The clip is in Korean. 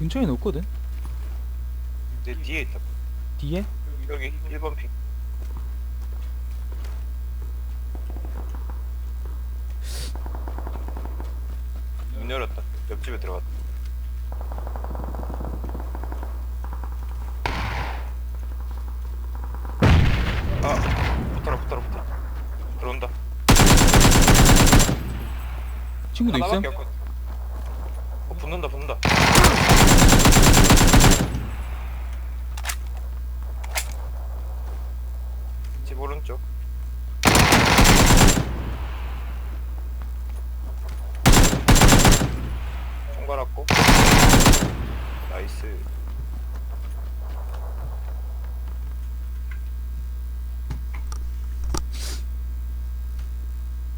근처에는 없거든 내 뒤에 있다. 뒤에 여기 1번 핑. 문 열었다. 옆집에 들어갔다. 아, 붙어라, 붙어라, 붙어. 들어온다. 친구도 있음? 하나밖에 없거든. 어, 붙는다 붙는다. 집 오른쪽. 총괄았고.